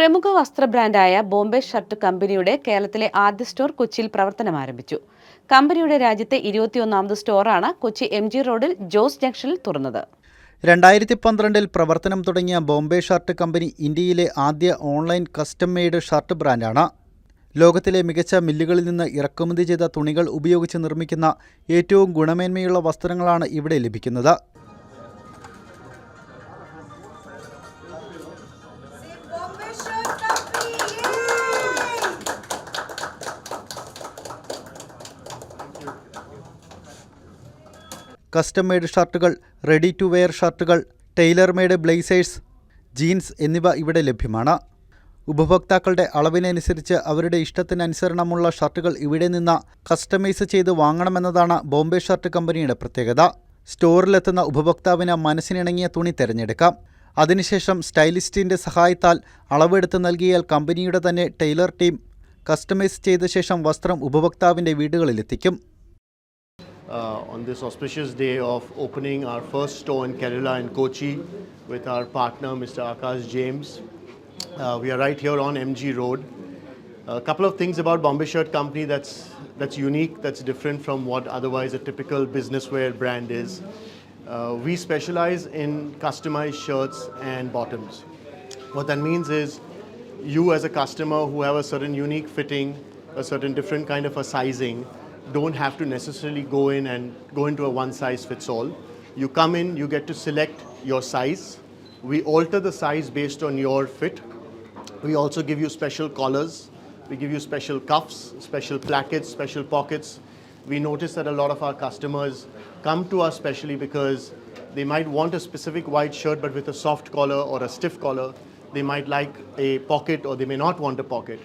പ്രമുഖ വസ്ത്ര ബ്രാൻഡായ ബോംബെ ഷർട്ട് കമ്പനിയുടെ കേരളത്തിലെ ആദ്യ സ്റ്റോർ കൊച്ചിയിൽ പ്രവർത്തനം ആരംഭിച്ചു. കമ്പനിയുടെ രാജ്യത്തെ ഇരുപത്തിയൊന്നാമത് സ്റ്റോറാണ് കൊച്ചി എം ജി റോഡിൽ ജോസ് ജംഗ്ഷനിൽ തുറന്നത്. രണ്ടായിരത്തി പന്ത്രണ്ടിൽ പ്രവർത്തനം തുടങ്ങിയ ബോംബെ ഷർട്ട് കമ്പനി ഇന്ത്യയിലെ ആദ്യ ഓൺലൈൻ കസ്റ്റം മെയ്ഡ് ഷർട്ട് ബ്രാൻഡാണ്. ലോകത്തിലെ മികച്ച മില്ലുകളിൽ നിന്ന് ഇറക്കുമതി ചെയ്ത തുണികൾ ഉപയോഗിച്ച് നിർമ്മിക്കുന്ന ഏറ്റവും ഗുണമേന്മയുള്ള വസ്ത്രങ്ങളാണ് ഇവിടെ ലഭിക്കുന്നത്. കസ്റ്റം മെയ്ഡ് ഷർട്ടുകൾ റെഡി ടു വെയർ ഷർട്ടുകൾ ടൈലർ മെയ്ഡ് ബ്ലേസേഴ്സ് ജീൻസ് എന്നിവ ഇവിടെ ലഭ്യമാണ്. ഉപഭോക്താക്കളുടെ അളവിനനുസരിച്ച് അവരുടെ ഇഷ്ടത്തിനനുസരണമുള്ള ഷർട്ടുകൾ ഇവിടെ നിന്ന് കസ്റ്റമൈസ് ചെയ്ത് വാങ്ങണമെന്നതാണ് ബോംബെ ഷർട്ട് കമ്പനിയുടെ പ്രത്യേകത. സ്റ്റോറിലെത്തുന്ന ഉപഭോക്താവിന് മനസ്സിനിണങ്ങിയ തുണി തിരഞ്ഞെടുക്കാം. അതിനുശേഷം സ്റ്റൈലിസ്റ്റിന്റെ സഹായത്താൽ അളവെടുത്ത് നൽകിയാൽ കമ്പനിയുടെ തന്നെ ടൈലർ ടീം കസ്റ്റമൈസ് ചെയ്ത ശേഷം വസ്ത്രം ഉപഭോക്താവിന്റെ വീടുകളിലെത്തിക്കും. Uh, on this auspicious day of opening our first store in Kerala in Kochi with our partner Mr. Akash James. Uh, we are right here on MG Road. A couple of things about Bombay Shirt Company that's that's unique, that's different from what otherwise a typical business wear brand is. Uh, we specialize in customized shirts and bottoms. What that means is you as a customer who have a certain unique fitting, a certain different kind of a sizing, don't have to necessarily go in and go into a one size fits all. You come in, you get to select your size. We alter the size based on your fit. We also give you special collars. We give you special cuffs, special plackets, special pockets. We notice that a lot of our customers come to us specially because they might want a specific white shirt but with a soft collar or a stiff collar. They might like a pocket or they may not want a pocket.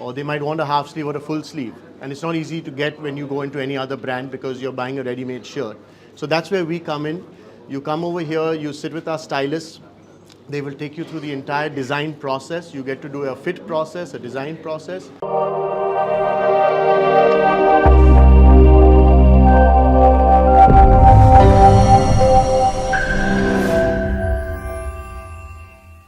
Or they might want a half sleeve or a full sleeve. And it's not easy to get when you go into any other brand because you're buying a ready made shirt. So that's where we come in. You come over here, you sit with our stylists. They will take you through the entire design process. You get to do a fit process, a design process.